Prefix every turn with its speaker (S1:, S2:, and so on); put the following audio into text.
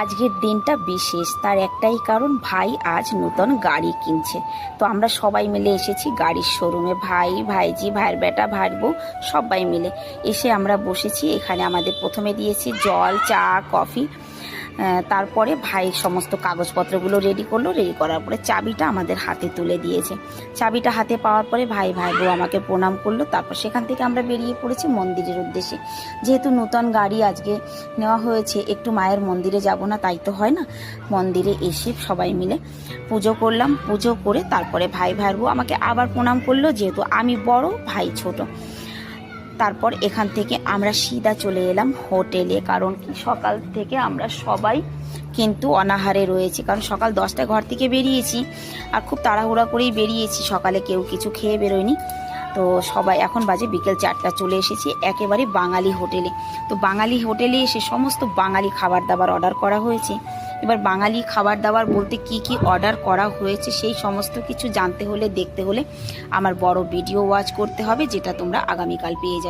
S1: আজকের দিনটা বিশেষ। তার একটাই কারণ, ভাই আজ নতুন গাড়ি কিনছে। তো আমরা সবাই মিলে এসেছি গাড়ির শোরুমে ভাই, ভাইজি, ভাইয়ের বেটা, ভাইয়ের বউ, সবাই মিলে। এসে আমরা বসেছি। এখানে আমাদের প্রথমে দিয়েছি জল, চা, কফি। তারপরে ভাই সমস্ত কাগজপত্রগুলো রেডি করল রেডি করার পরে চাবিটা আমাদের হাতে তুলে দিয়েছে। চাবিটা হাতে পাওয়ার পরে ভাই ভাই বউ আমাকে প্রণাম করল, তারপর সেখান থেকে আমরা বেরিয়ে পড়েছি মন্দিরের উদ্দেশ্যে। যেহেতু নূতন গাড়ি আজকে নেওয়া হয়েছে, একটু মায়ের মন্দিরে যাব না, তাই তো হয় না। মন্দিরে এসে সবাই মিলে পুজো করলাম। পুজো করে তারপরে ভাই ভাইয়ের বউ আমাকে আবার প্রণাম করল, যেহেতু আমি বড়, ভাই ছোট। তারপর এখান থেকে আমরা সিধা চলে এলাম হোটেলে, কারণ কি? সকাল থেকে আমরা সবাই কিন্তু অনাহারে রয়েছি, কারণ সকাল দশটা ঘর থেকে বেরিয়েছি আর খুব তাড়াহুড়া করেই বেরিয়েছি। সকালে কেউ কিছু খেয়ে বেরোয়নি। তো সবাই এখন বাজে বিকেল চারটা চলে এসেছি একেবারে বাঙালি হোটেলে। তো বাঙালি হোটেলে এসে সমস্ত বাঙালি খাবার দাবার অর্ডার করা হয়েছে। এবার বাঙালি খাবার দাবার বলতে কি কি অর্ডার করা হয়েছে সেই সমস্ত কিছু জানতে হলে, দেখতে হলে আমার বড় ভিডিও ওয়াচ করতে হবে, যেটা তোমরা আগামীকাল পেয়ে যাবে।